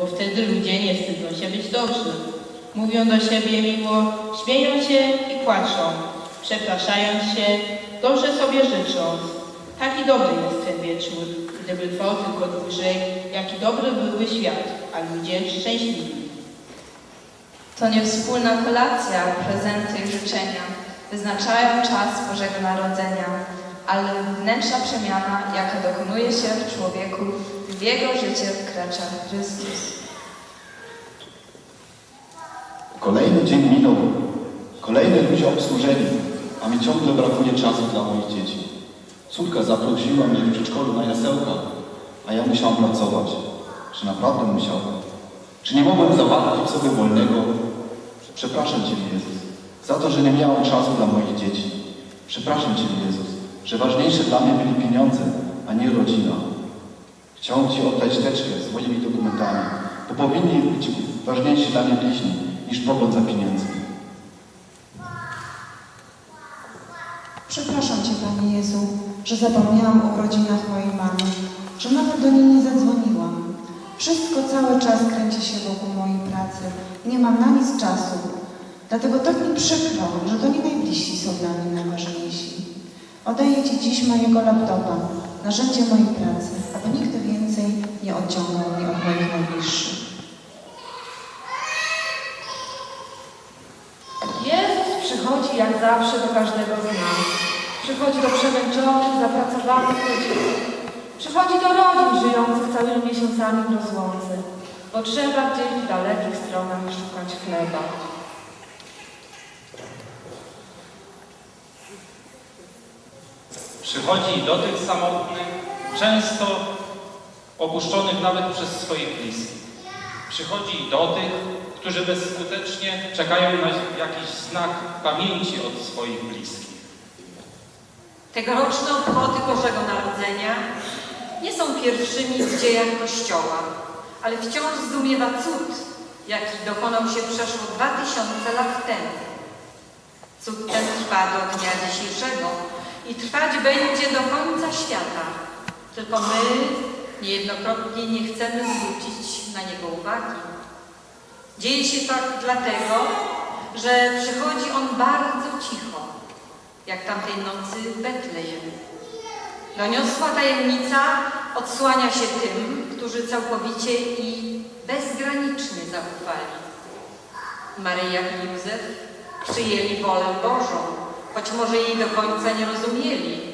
bo wtedy ludzie nie wstydzą się być dobrzy. Mówią do siebie miło, śmieją się i płaczą, przepraszają się, dobrze sobie życząc. Taki dobry jest ten wieczór, gdyby trwał tylko dłużej, jaki dobry byłby świat, a ludzie szczęśliwi. To nie wspólna kolacja, prezenty i życzenia wyznaczają czas Bożego Narodzenia, ale wnętrzna przemiana, jaka dokonuje się w człowieku, w jego życie wkracza Chrystus. Kolejny dzień minął. Kolejne ludzie obsłużeni, a mi ciągle brakuje czasu dla moich dzieci. Córka zaprosiła mnie w przedszkolu na jasełka, a ja musiałam pracować. Czy naprawdę musiałem? Czy nie mogłem załatwić sobie wolnego? Przepraszam Cię, Jezus, za to, że nie miałem czasu dla moich dzieci. Przepraszam Cię, Jezus, że ważniejsze dla mnie byli pieniądze, a nie rodzina. Chciałem Ci oddać teczkę z moimi dokumentami, bo powinni być ważniejsi dla mnie bliźni niż pogląd za pieniędzmi. Przepraszam Cię, Panie Jezu, że zapomniałam o urodzinach mojej mamy, że nawet do niej nie zadzwoniłam. Wszystko cały czas kręci się wokół mojej pracy. Nie mam na nic czasu. Dlatego tak mi przykro, że to nie najbliżsi są dla mnie najważniejsi. Oddaję Ci dziś mojego laptopa, narzędzie mojej pracy, aby więcej nie odciągał mnie od moich najbliższych. Jezus przychodzi jak zawsze do każdego z nas. Przychodzi do przemęczonych, zapracowanych rodziców. Przychodzi do rodzin żyjących całymi miesiącami w rozłące, bo trzeba gdzieś w dalekich stronach szukać chleba. Przychodzi do tych samotnych, często opuszczonych nawet przez swoich bliskich. Przychodzi do tych, którzy bezskutecznie czekają na jakiś znak pamięci od swoich bliskich. Tegoroczne obchody Bożego Narodzenia nie są pierwszymi w dziejach Kościoła, ale wciąż zdumiewa cud, jaki dokonał się przeszło dwa tysiące lat temu. Cud ten trwa do dnia dzisiejszego i trwać będzie do końca świata. Tylko my niejednokrotnie nie chcemy zwrócić na niego uwagi. Dzieje się tak dlatego, że przychodzi on bardzo cicho, jak tamtej nocy w Betlejem. Doniosła tajemnica odsłania się tym, którzy całkowicie i bezgranicznie zaufali. Maryja i Józef przyjęli wolę Bożą, choć może jej do końca nie rozumieli.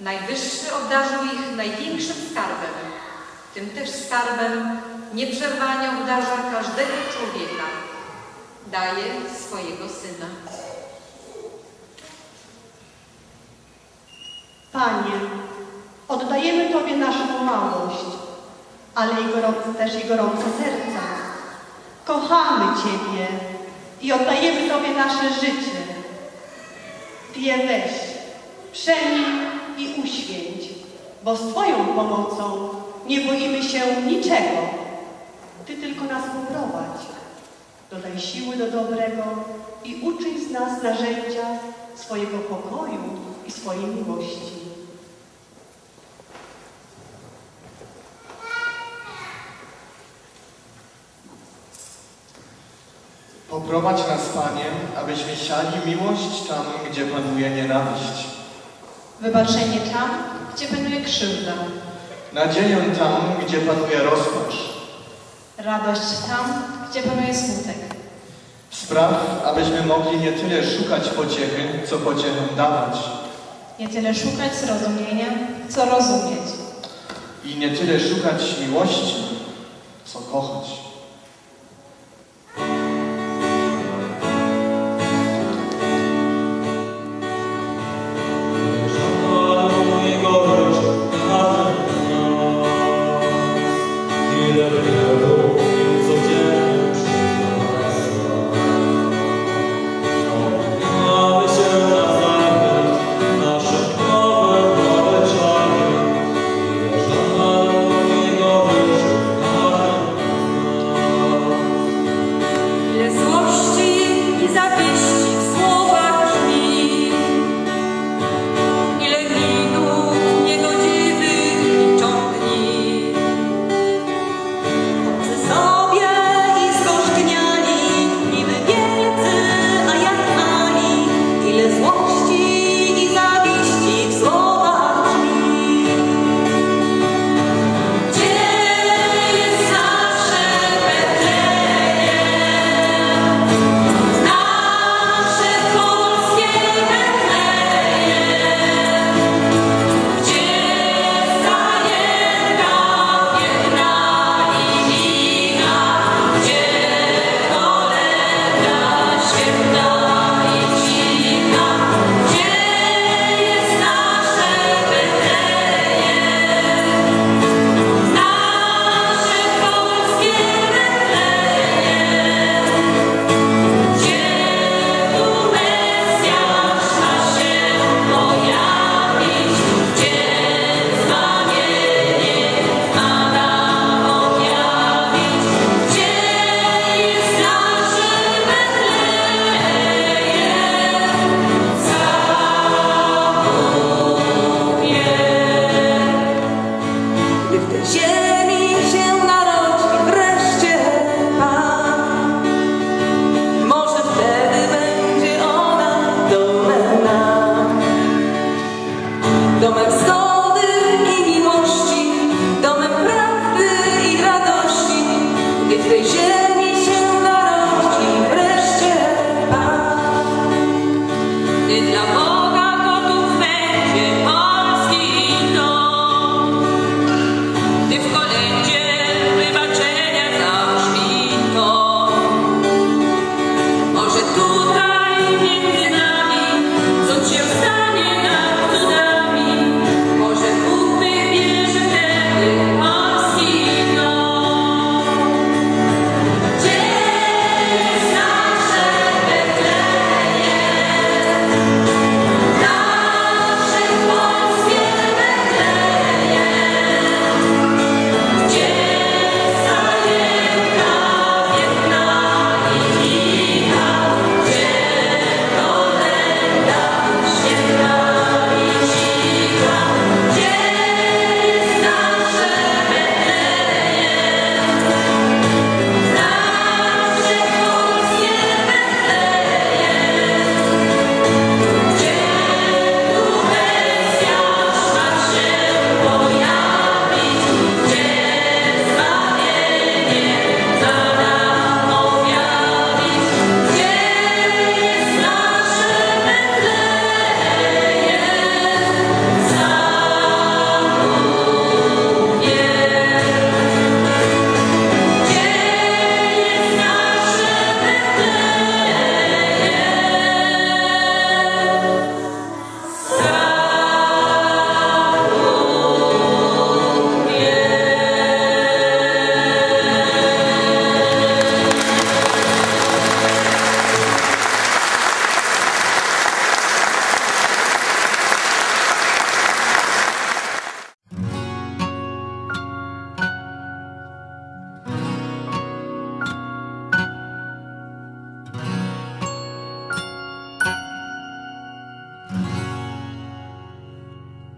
Najwyższy obdarzył ich największym skarbem. Tym też skarbem nieprzerwanie obdarza każdego człowieka. Daje swojego Syna. Panie, oddajemy Tobie naszą małość, ale i gorące, też i gorące serca. Kochamy Ciebie i oddajemy Tobie nasze życie. Je weź, i uświęć, bo z Twoją pomocą nie boimy się niczego. Ty tylko nas poprowadź. Dodaj siły do dobrego i uczyń z nas narzędzia swojego pokoju i swojej miłości. Poprowadź nas, Panie, abyśmy siali miłość tam, gdzie panuje nienawiść, Wybaczenie tam, gdzie panuje krzywda, nadzieję tam, gdzie panuje rozpacz. radość tam, gdzie panuje smutek. Spraw, abyśmy mogli nie tyle szukać pociechy, co pociechę dawać. Nie tyle szukać zrozumienia, co rozumieć. I nie tyle szukać miłości, co kochać.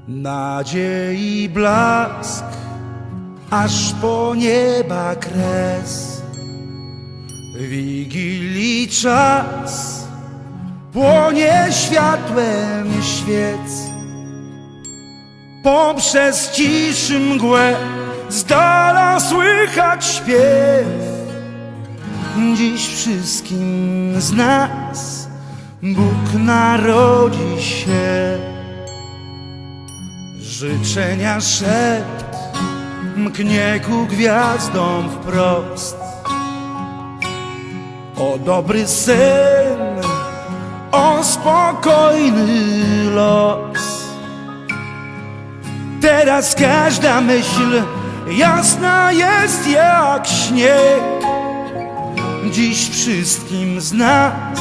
Nadziei blask, aż po nieba kres. Wigilii czas płonie światłem świec. Poprzez ciszy mgłę z dala słychać śpiew. Dziś wszystkim z nas Bóg narodzi się. Życzenia szept mknie ku gwiazdom wprost. O dobry sen, o spokojny los. Teraz każda myśl jasna jest jak śnieg. Dziś wszystkim z nas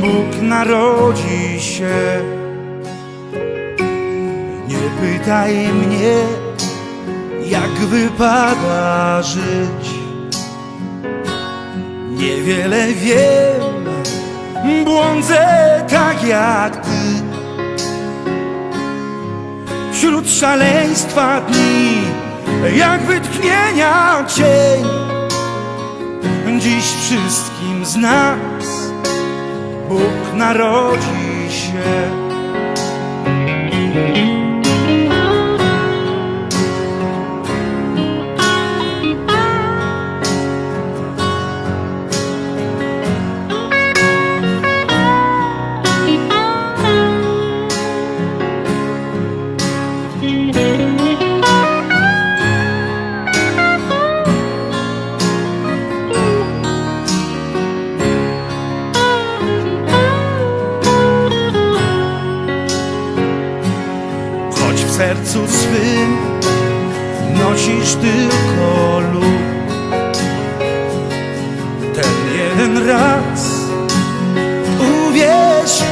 Bóg narodzi się. Pytaj mnie, jak wypada żyć. Niewiele wiem, błądzę tak jak ty. Wśród szaleństwa dni, jak wytchnienia cień. Dziś wszystkim z nas Bóg narodzi się.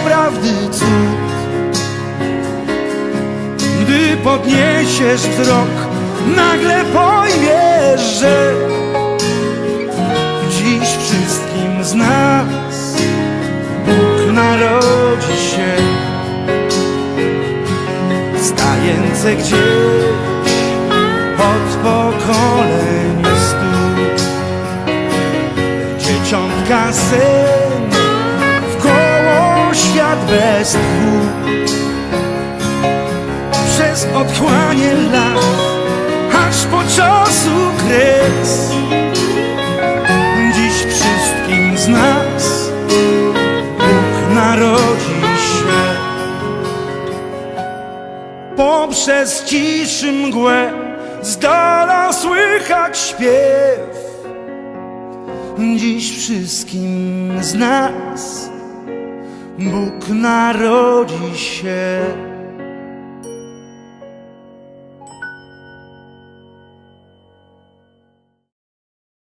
Prawdy cud Gdy podniesiesz wzrok, nagle pojmiesz, że Dziś wszystkim z nas Bóg narodzi się stające gdzieś od pokoleń stóp. Dzieciątka świat bez. Przez otchłanie lat, aż po czasu kres. Dziś wszystkim z nas Bóg narodzi się poprzez ciszy mgłę z dala słychać śpiew. Dziś wszystkim z nas Bóg narodzi się.